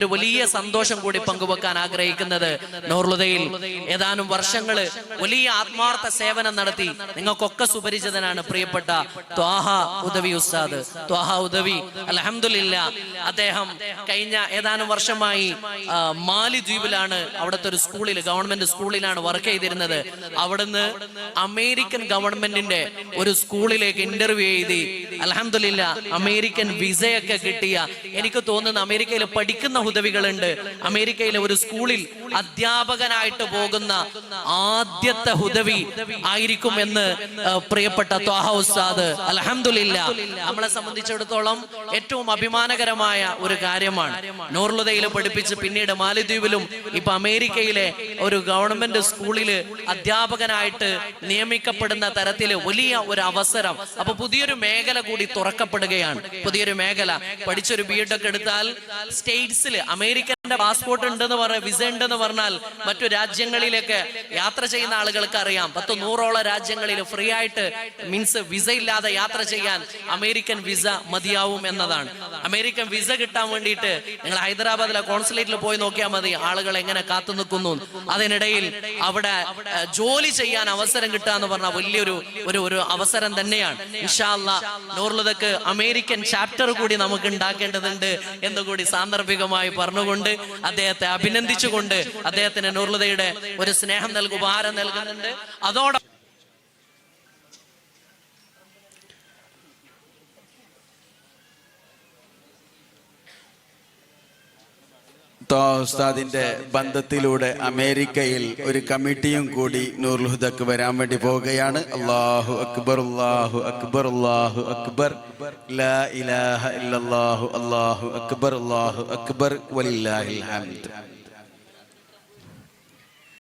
ഒരു വലിയ സന്തോഷം കൂടി പങ്കുവെക്കാൻ ആഗ്രഹിക്കുന്നത് നോർലുതയിൽ ഏതാനും വർഷങ്ങൾ വലിയ ആത്മാർത്ഥ സേവനം നടത്തി നിങ്ങൾക്കൊക്കെ സുപരിചിതനാണ് പ്രിയപ്പെട്ട ത്വാഹ ഉദവി ഉസ്താദ്. ത്വാഹ ഉദവി അലഹമില്ല അദ്ദേഹം കഴിഞ്ഞ ഏതാനും വർഷമായി മാലി ദ്വീപിലാണ് അവിടുത്തെ ഒരു സ്കൂളിൽ ഗവൺമെന്റ് സ്കൂളിലാണ് വർക്ക് ചെയ്തിരുന്നത്. അവിടുന്ന് അമേരിക്കൻ ഗവൺമെന്റിന്റെ ഒരു സ്കൂളിലേക്ക് ഇന്റർവ്യൂ എഴുതി അലഹമില്ല അമേരിക്കൻ വിസയൊക്കെ കിട്ടിയ എനിക്ക് തോന്നുന്നു അമേരിക്കയിൽ പഠിക്കുന്ന ഹുദവികളുണ്ട് അമേരിക്കയിലെ ഒരു സ്കൂളിൽ അധ്യാപകനായിട്ട് പോകുന്ന ആദ്യത്തെ ഹുദവി ആയിരിക്കും എന്ന് പ്രിയപ്പെട്ട ത്വാഹ ഉസ്താദ് അലഹമില്ല നമ്മളെ സംബന്ധിച്ചിടത്തോളം ഏറ്റവും അഭിമാനകരമായ ഒരു കാര്യമാണ്. നോർലുദയിൽ പഠിപ്പിച്ച് പിന്നീട് മാലിദ്വീപിലും ഇപ്പൊ അമേരിക്കയിലെ ഒരു ഗവൺമെന്റ് സ്കൂളിൽ അധ്യാപകനായിട്ട് നിയമിക്കപ്പെടുന്ന തരത്തിൽ വലിയ ഒരു അവസരം. അപ്പൊ പുതിയൊരു മേഖല കൂടി തുറക്കപ്പെടുകയാണ്. പുതിയൊരു മേഖല. പഠിച്ചൊരു ബി എഡ് ഒക്കെ എടുത്താൽ സ്റ്റേറ്റ്സിൽ അമേരിക്കന്റെ പാസ്പോർട്ട് ഉണ്ടെന്ന് പറഞ്ഞ വിസ ഉണ്ടെന്ന് പറഞ്ഞാൽ മറ്റു രാജ്യങ്ങളിലേക്ക് യാത്ര ചെയ്യുന്ന ആളുകൾക്ക് അറിയാം. പത്ത് നൂറോളം രാജ്യങ്ങളിൽ ഫ്രീ ആയിട്ട് മീൻസ് വിസ ഇല്ലാതെ യാത്ര ചെയ്യാൻ അമേരിക്കൻ വിസ മതിയാവും എന്നതാണ്. അമേരിക്കൻ വിസ കിട്ടാൻ വേണ്ടിയിട്ട് നിങ്ങൾ ഹൈദരാബാദിലെ കോൺസുലേറ്റിൽ പോയി നോക്കിയാൽ മതി. ആളുകൾ എങ്ങനെ കാത്തു നിൽക്കുന്നു. അതിനിടയിൽ അവിടെ ജോലി ചെയ്യാൻ അവസരം കിട്ടുക എന്ന് പറഞ്ഞാൽ വലിയൊരു ഒരു ഒരു അവസരം തന്നെയാണ്. ഇൻഷാല്ല നൂർലതക്ക് അമേരിക്കൻ ചാപ്റ്റർ കൂടി നമുക്ക് ഉണ്ടാക്കേണ്ടതുണ്ട് എന്നുകൂടി സാന്ദർഭികമായി പറഞ്ഞുകൊണ്ട് അദ്ദേഹത്തെ അഭിനന്ദിച്ചുകൊണ്ട് അദ്ദേഹത്തിന് നൂർലതയുടെ ഒരു സ്നേഹം നൽകി ഉപഹാരം നൽകുന്നുണ്ട്. അതോടെ ഉസ്താദിന്റെ ബന്ധത്തിലൂടെ അമേരിക്കയിൽ ഒരു കമ്മിറ്റിയും കൂടി നൂർഹുദക്ക് വരാൻ വേണ്ടി പോവുകയാണ്. അള്ളാഹു അക്ബർ അള്ളാഹു അക്ബർ അള്ളാഹു അക്ബർ. ലാ ഇലാഹ ഇല്ലല്ലാഹു അള്ളാഹു അക്ബർ അള്ളാഹു അക്ബർ. വലില്ലാഹിൽ ഹംദ്